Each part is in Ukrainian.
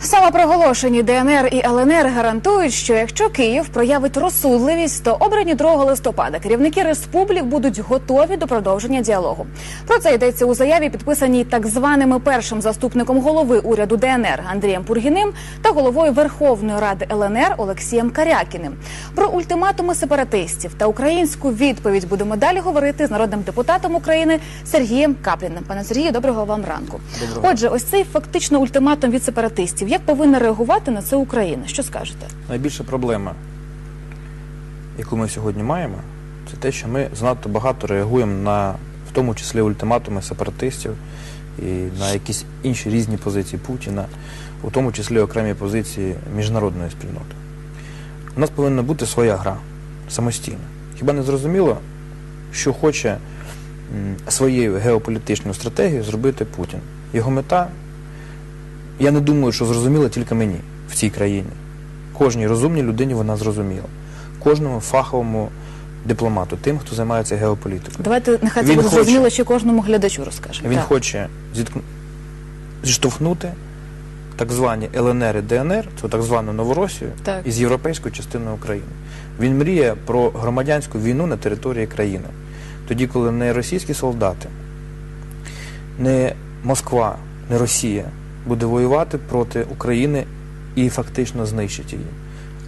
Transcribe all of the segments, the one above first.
Самопроголошені ДНР і ЛНР гарантують, що якщо Київ проявить розсудливість, то обрані 2 листопада керівники республік будуть готові до продовження діалогу. Про це йдеться у заяві, підписаній так званими першим заступником голови уряду ДНР Андрієм Пургіним та головою Верховної Ради ЛНР Олексієм Карякіним. Про ультиматуми сепаратистів та українську відповідь будемо далі говорити з народним депутатом України Сергієм Капліним. Пане Сергію, доброго вам ранку. Доброго. Отже, ось цей фактично ультиматум від сепаратистів. Як повинна реагувати на це Україна? Що скажете? Найбільша проблема, яку ми сьогодні маємо, це те, що ми занадто багато реагуємо на, в тому числі, ультиматуми сепаратистів і на якісь інші різні позиції Путіна, у тому числі окремі позиції міжнародної спільноти. У нас повинна бути своя гра самостійна. Хіба не зрозуміло, що хоче своєю геополітичною стратегією зробити Путін? Його мета я не думаю, що зрозуміло тільки мені в цій країні. Кожній розумній людині вона зрозуміла. Кожному фаховому дипломату, тим, хто займається геополітикою. Давайте нехай це буде зрозуміло, ще кожному глядачу розкаже. Він Так. хоче зіткну... зіштовхнути так звані ЛНР і ДНР, це так звану Новоросію, Так. із європейською частиною України. Він мріє про громадянську війну на території країни. Тоді, коли не російські солдати, не Москва, не Росія буде воювати проти України і фактично знищить її.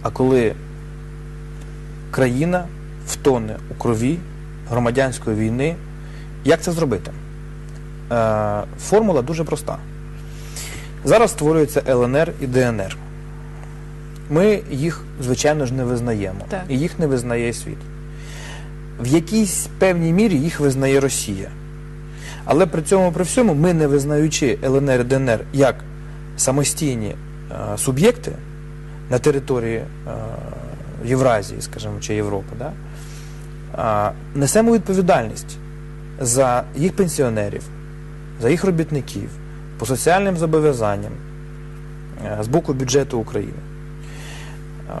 А коли країна втоне у крові громадянської війни, як це зробити? Е, формула дуже проста. Зараз створюється ЛНР і ДНР. Ми їх, звичайно ж, не визнаємо. Так. І їх не визнає світ. В якійсь певній мірі їх визнає Росія. Але при цьому при всьому ми, не визнаючи ЛНР і ДНР як самостійні е, суб'єкти на території е, Євразії, скажімо, чи Європи, да, е, несемо відповідальність за їх пенсіонерів, за їх робітників, по соціальним зобов'язанням е, з боку бюджету України. Е,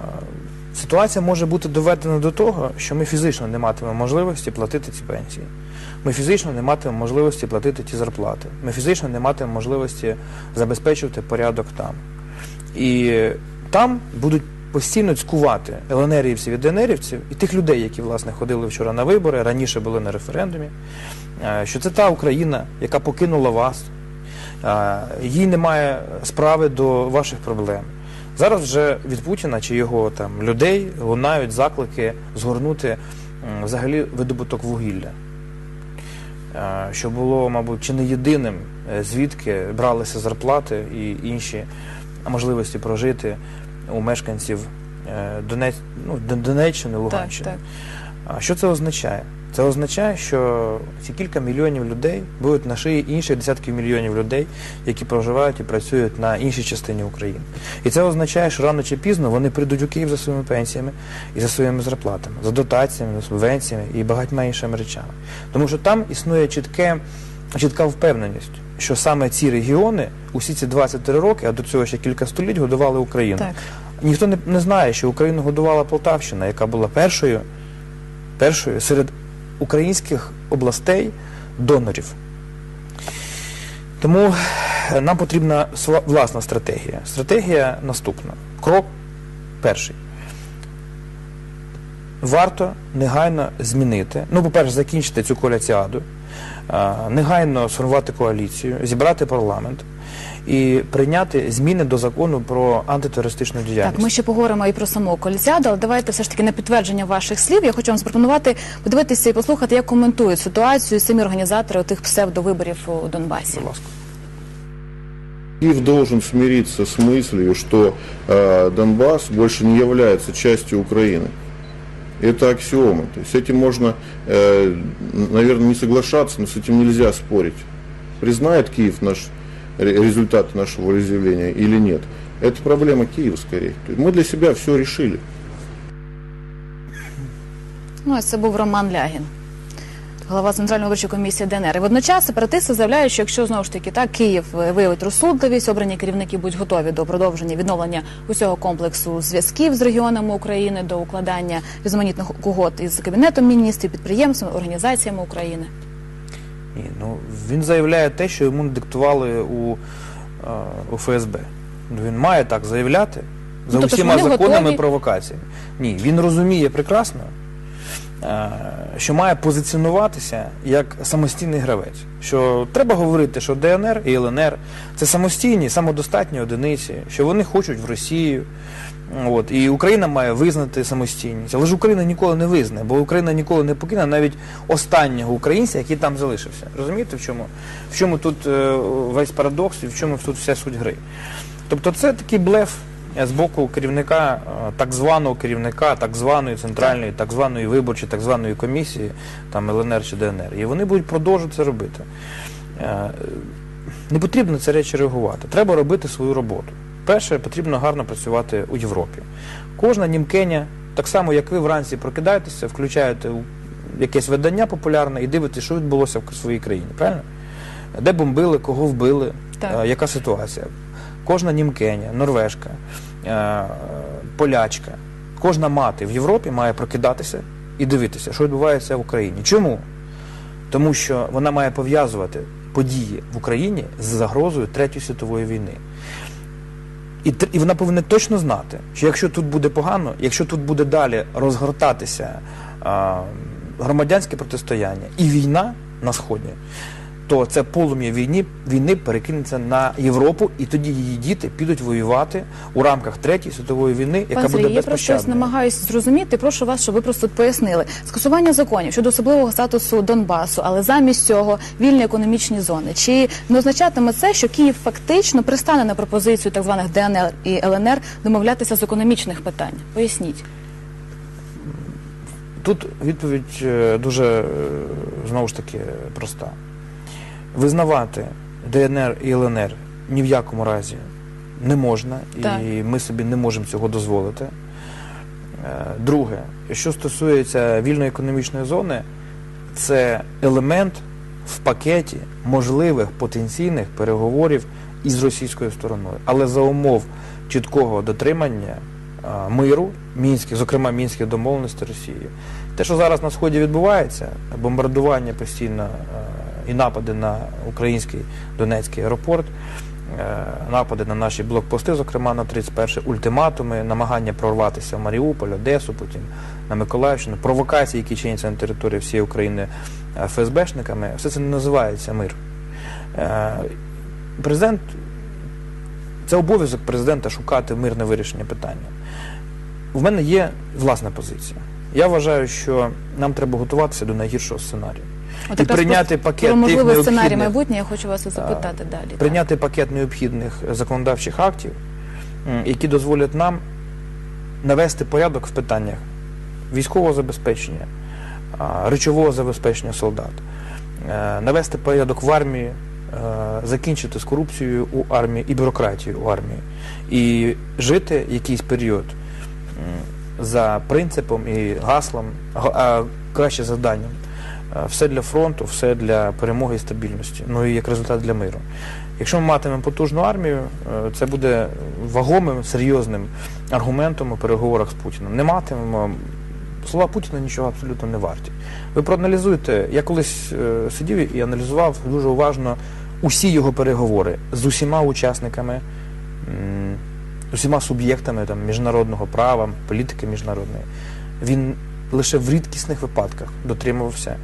Ситуація може бути доведена до того, що ми фізично не матимемо можливості платити ці пенсії. Ми фізично не матимемо можливості платити ті зарплати. Ми фізично не матимемо можливості забезпечувати порядок там. І там будуть постійно цькувати ЛНРівців і ДНРівців і тих людей, які власне ходили вчора на вибори, раніше були на референдумі, е, що це та Україна, яка покинула вас, е, їй немає справи до ваших проблем. Зараз вже від Путіна чи його там людей лунають заклики згорнути м, взагалі видобуток вугілля. Е, Що було, мабуть, чи не єдиним, е, звідки бралися зарплати і інші можливості прожити у мешканців е, Донець, ну, Дон- Донеччини, Луганщини. так. А Що це означає? Це означає, що ці кілька мільйонів людей будуть на шиї інших десятків мільйонів людей, які проживають і працюють на іншій частині України. І це означає, що рано чи пізно вони прийдуть у Київ за своїми пенсіями і за своїми зарплатами, за дотаціями, за субвенціями і багатьма іншими речами. Тому що там існує чітке, чітка впевненість, що саме ці регіони усі ці 23 роки, а до цього ще кілька століть, годували Україну. Так. Ніхто не, не знає, що Україну годувала Полтавщина, яка була першою, першою серед українських областей донорів. Тому е, нам потрібна власна стратегія. Стратегія наступна. Крок перший. Варто негайно змінити, ну, по-перше, закінчити цю коаліціаду, е, негайно сформувати коаліцію, зібрати парламент і прийняти зміни до закону про антитерористичну діяльність. Так, ми ще поговоримо і про саму коліціаду, але давайте все ж таки на підтвердження ваших слів. Я хочу вам запропонувати подивитися і послухати, як коментують ситуацію самі організатори тих псевдовиборів у Донбасі. Будь ласка. Киев должен смириться с мыслью, что э, Донбасс больше не является частью Украины. Это аксиома. То есть с этим можно, э, наверное, не соглашаться, но с этим нельзя спорить. Признает Киев наш ре- результат нашего волеизъявления или нет? Это проблема Киева скорее. То есть мы для себя все решили. Ну, ось це був Роман Лягін, голова Центральної виборчої комісії ДНР. І водночас сепаратисти заявляють, що якщо знову ж таки так Київ е, виявить розсудливість, обрані керівники будуть готові до продовження відновлення усього комплексу зв'язків з регіонами України, до укладання різноманітних угод із кабінетом міністрів, підприємствами, організаціями України. Ні, ну він заявляє те, що йому не диктували у, е, у ФСБ. Ну, Він має так заявляти за Ну, тобто усіма законами готові? провокаціями. Ні, він розуміє прекрасно, що має позиціонуватися як самостійний гравець. Що треба говорити, що ДНР і ЛНР це самостійні, самодостатні одиниці, що вони хочуть в Росію. От, і Україна має визнати самостійність. Але ж Україна ніколи не визнає, бо Україна ніколи не покине навіть останнього українця, який там залишився. Розумієте, в чому? В чому тут е, весь парадокс і в чому тут вся суть гри? Тобто це такий блеф е, з боку керівника, е, так званого керівника, так званої центральної, так званої виборчої, так званої комісії, там ЛНР чи ДНР. І вони будуть продовжувати це робити. Е, Не потрібно ці речі реагувати. Треба робити свою роботу. Перше, потрібно гарно працювати у Європі. Кожна німкеня, так само як ви вранці прокидаєтеся, включаєте якесь видання популярне і дивитесь, що відбулося в своїй країні, правильно? Де бомбили, кого вбили, Так. е, яка ситуація. Кожна німкеня, норвежка, е, полячка, кожна мати в Європі має прокидатися і дивитися, що відбувається в Україні. Чому? Тому що вона має пов'язувати події в Україні з загрозою Третьої світової війни. І, і вона повинна точно знати, що якщо тут буде погано, якщо тут буде далі розгортатися а, громадянське протистояння і війна на сході, то це полум'я війни, війни перекинеться на Європу, і тоді її діти підуть воювати у рамках Третьої світової війни, яка Пане буде Сергій, я просто ось безпощадною. намагаюся зрозуміти. Прошу вас, щоб ви просто пояснили скасування законів щодо особливого статусу Донбасу, але замість цього вільні економічні зони. Чи не означатиме це, що Київ фактично пристане на пропозицію так званих ДНР і ЛНР домовлятися з економічних питань? Поясніть. Тут відповідь е, дуже е, знову ж таки проста. Визнавати ДНР і ЛНР ні в якому разі не можна, Так. і ми собі не можемо цього дозволити. Е, Друге, що стосується вільної економічної зони, це елемент в пакеті можливих потенційних переговорів із російською стороною, але за умов чіткого дотримання а, миру, мінських, зокрема мінських домовленостей Росією. Те, що зараз на сході відбувається, бомбардування постійно е, і напади на український Донецький аеропорт, е, напади на наші блокпости, зокрема на 31-й, ультиматуми, намагання прорватися в Маріуполь, Одесу, потім на Миколаївщину, провокації, які чиняться на території всієї України е, ФСБшниками, все це не називається мир. Е, Президент це обов'язок президента шукати мирне вирішення питання. В мене є власна позиція. Я вважаю, що нам треба готуватися до найгіршого сценарію. От І прийняти пакет про можливий сценарій майбутнє. Я хочу вас запитати далі. так. прийняти пакет необхідних законодавчих актів, які дозволять нам навести порядок в питаннях військового забезпечення, речового забезпечення солдат, е, навести порядок в армії, е, закінчити з корупцією у армії і бюрократією у армії, і жити якийсь період за принципом і гаслом, а краще завданням. Е, Все для фронту, все для перемоги і стабільності, ну і як результат для миру. Якщо ми матимемо потужну армію, е, це буде вагомим, серйозним аргументом у переговорах з Путіним. Не матимемо. Слова Путіна нічого абсолютно не варті. Ви проаналізуйте, я колись е, сидів і аналізував дуже уважно усі його переговори з усіма учасниками, з усіма суб'єктами там, міжнародного права, політики міжнародної. Він лише в рідкісних випадках дотримувався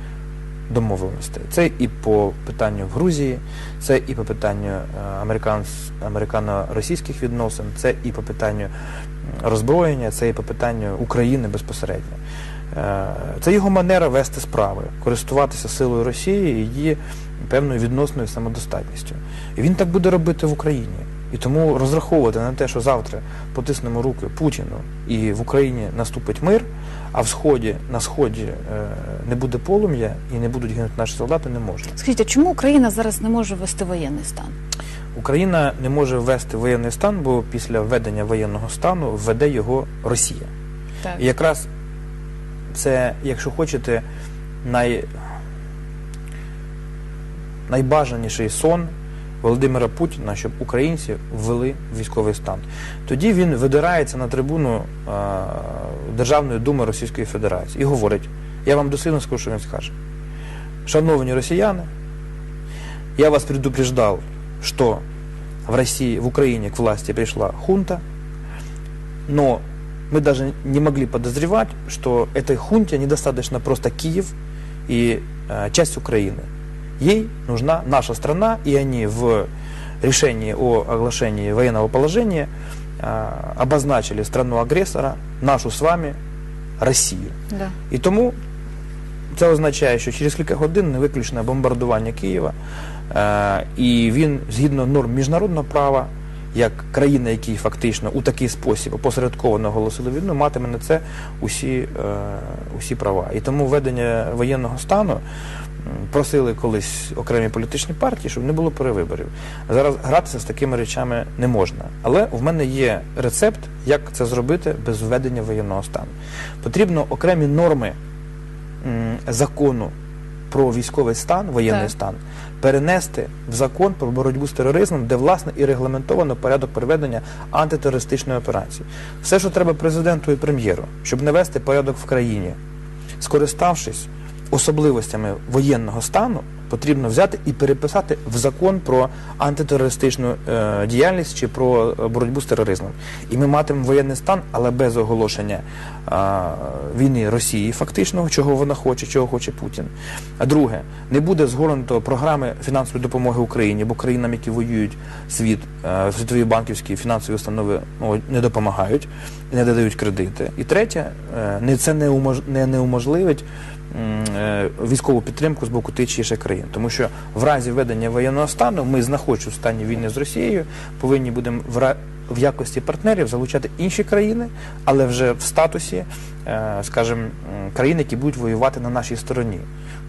домовленостей. Це і по питанню в Грузії, це і по питанню е, американо-російських відносин, це і по питанню роззброєння, це і по питанню України безпосередньо. Е, Це його манера вести справи, користуватися силою Росії і її певною відносною самодостатністю. І він так буде робити в Україні. І тому розраховувати на те, що завтра потиснемо руки Путіну і в Україні наступить мир, а в сході на сході е, не буде полум'я і не будуть гинути наші солдати, не можна. Скажіть, а чому Україна зараз не може ввести воєнний стан? Україна не може ввести воєнний стан, бо після введення воєнного стану введе його Росія. Так. І якраз це, якщо хочете, най... найбажаніший сон Володимира Путіна, щоб українці ввели військовий стан. Тоді він видирається на трибуну е, Державної думи Російської Федерації і говорить: я вам дослідно скажу, що він скаже. Шановні росіяни, я вас предупреждав, що в России, в Украине к власти пришла хунта, но мы даже не могли подозревать, что этой хунте недостаточно просто Киев и э, часть Украины. Ей нужна наша страна, и они в решении о оглашении военного положения обозначили страну-агресора, нашу з вами, Росію. Да. І тому це означає, що через кілька годин не виключне бомбардування Києва, е, і він, згідно норм міжнародного права, як країна, який фактично у такий спосіб опосередковано оголосили війну, матиме на це усі, е, усі права. І тому введення воєнного стану просили колись окремі політичні партії, щоб не було перевиборів. Зараз гратися з такими речами не можна. Але в мене є рецепт, як це зробити без введення воєнного стану. Потрібно окремі норми закону про військовий стан, воєнний Так. стан, перенести в закон про боротьбу з тероризмом, де власне і регламентовано порядок проведення антитерористичної операції. Все, що треба президенту і прем'єру, щоб навести порядок в країні, скориставшись особливостями воєнного стану, потрібно взяти і переписати в закон про антитерористичну е, діяльність чи про е, боротьбу з тероризмом. І ми матимемо воєнний стан, але без оголошення війни Росії, фактично, чого вона хоче, чого хоче Путін. А друге, не буде згорнуто програми фінансової допомоги Україні, бо країнам, які воюють світ, е, світові банківські фінансові установи ну, не допомагають, не надають кредити. І третє, е, це не, умож, не, не уможливить військову підтримку з боку тих чи інших країн. Тому що в разі введення воєнного стану ми, знаходячись в стані війни з Росією, повинні будемо в, ра- в якості партнерів залучати інші країни, але вже в статусі, е, скажімо, країн, які будуть воювати на нашій стороні.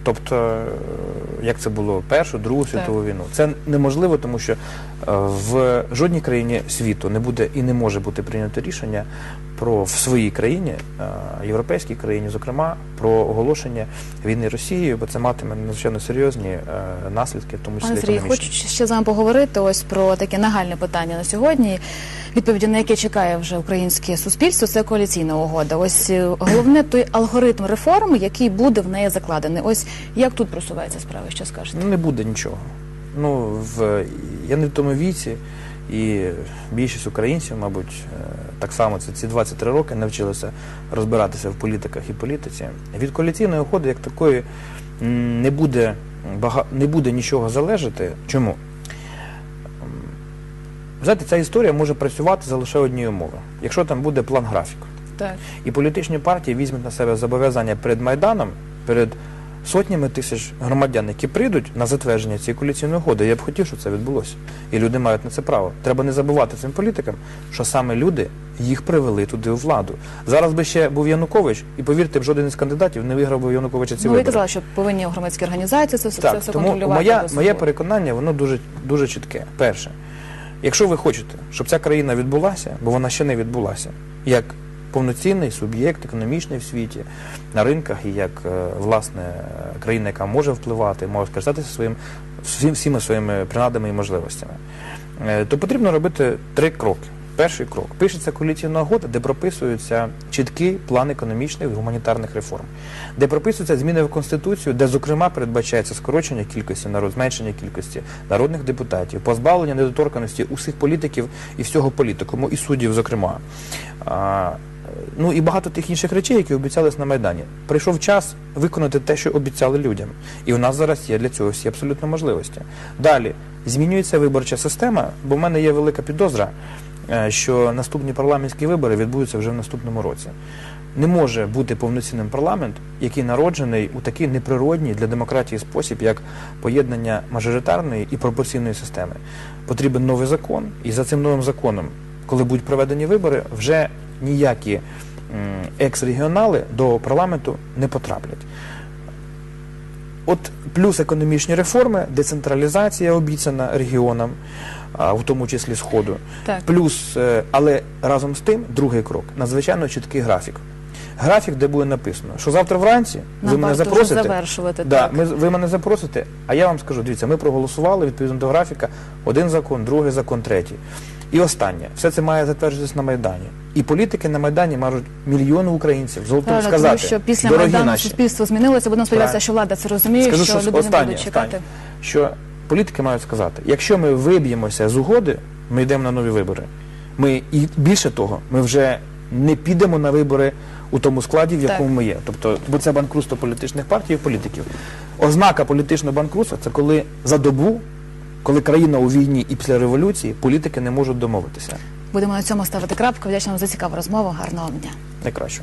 Тобто, е, як це було Першу, Другу світову війну. Це неможливо, тому що е, в жодній країні світу не буде і не може бути прийнято рішення про в своїй країні, е, європейській країні, зокрема, про оголошення війни Росією, бо це матиме надзвичайно серйозні е, наслідки, в тому числі Пане Сергій, хочу ще з вами поговорити ось про таке нагальне питання на сьогодні. Відповіді на яке чекає вже українське суспільство, це коаліційна угода. Ось е, головне той алгоритм реформ, який буде в неї закладений. Ось як тут просувається справа? Що скажете? Ну, не буде нічого. Ну, в, я не в тому віці, і більшість українців, мабуть, е, так само це ці 23 роки навчилися розбиратися в політиках і політиці. Від коаліційної угоди, як такої, не буде, бага, не буде нічого залежати. Чому? Знаєте, ця історія може працювати за лише однієї умови, якщо там буде план графік. Так. І політичні партії візьмуть на себе зобов'язання перед Майданом, перед сотнями тисяч громадян, які прийдуть на затвердження цієї коаліційної угоди. Я б хотів, щоб це відбулося. І люди мають на це право. Треба не забувати цим політикам, що саме люди їх привели туди у владу. Зараз би ще був Янукович, і повірте, б жоден із кандидатів не виграв би Януковича ці Ну, ви казали, що повинні громадські організації це, все- це Так, все тому контролювати. моя, моє переконання, воно дуже, дуже чітке. Перше, якщо ви хочете, щоб ця країна відбулася, бо вона ще не відбулася, як повноцінний суб'єкт економічний в світі, на ринках, і як е, власне країна, яка може впливати, може скористатися своїм всім, всіми своїми принадами і можливостями, е, то потрібно робити три кроки. Перший крок пишеться коаліційна угода, де прописується чіткий план економічних і гуманітарних реформ, де прописуються зміни в конституцію, де зокрема передбачається скорочення кількості народ, зменшення кількості народних депутатів, позбавлення недоторканості усіх політиків і всього політикуму, і суддів, зокрема. Ну і багато тих інших речей, які обіцялись на майдані. Прийшов час виконати те, що обіцяли людям, і у нас зараз є для цього всі абсолютно можливості. Далі змінюється виборча система, бо в мене є велика підозра, е, що наступні парламентські вибори відбудуться вже в наступному році. Не може бути повноцінним парламент, який народжений у такий неприродній для демократії спосіб, як поєднання мажоритарної і пропорційної системи. Потрібен новий закон, і за цим новим законом, коли будуть проведені вибори, вже ніякі екс-регіонали до парламенту не потраплять. От плюс економічні реформи, децентралізація обіцяна регіонам, в тому числі Сходу. Так. Плюс, е, але разом з тим, другий крок надзвичайно чіткий графік. Графік, де буде написано, що завтра вранці ви мене запросите. завершувати. Да, так. ми, ви мене запросите, а я вам скажу, дивіться, ми проголосували відповідно до графіка один закон, другий закон, третій. І останнє, все це має затверджуватися на Майдані. І політики на Майдані мають мільйони українців золотом сказати, тому що після дорогі Майдану наші, суспільство змінилося. Будемо сподіватися, що влада це розуміє, Скажу, що що люди не будуть чекати. останнє, що політики мають сказати, якщо ми виб'ємося з угоди, ми йдемо на нові вибори. Ми і більше того, ми вже не підемо на вибори у тому складі, в Так. якому ми є. Тобто, бо це банкрутство політичних партій і політиків. Ознака політичного банкрутства це коли за добу, коли країна у війні і після революції політики не можуть домовитися. Будемо на цьому ставити крапку. Вдячна вам за цікаву розмову. Гарного вам дня. Найкраще.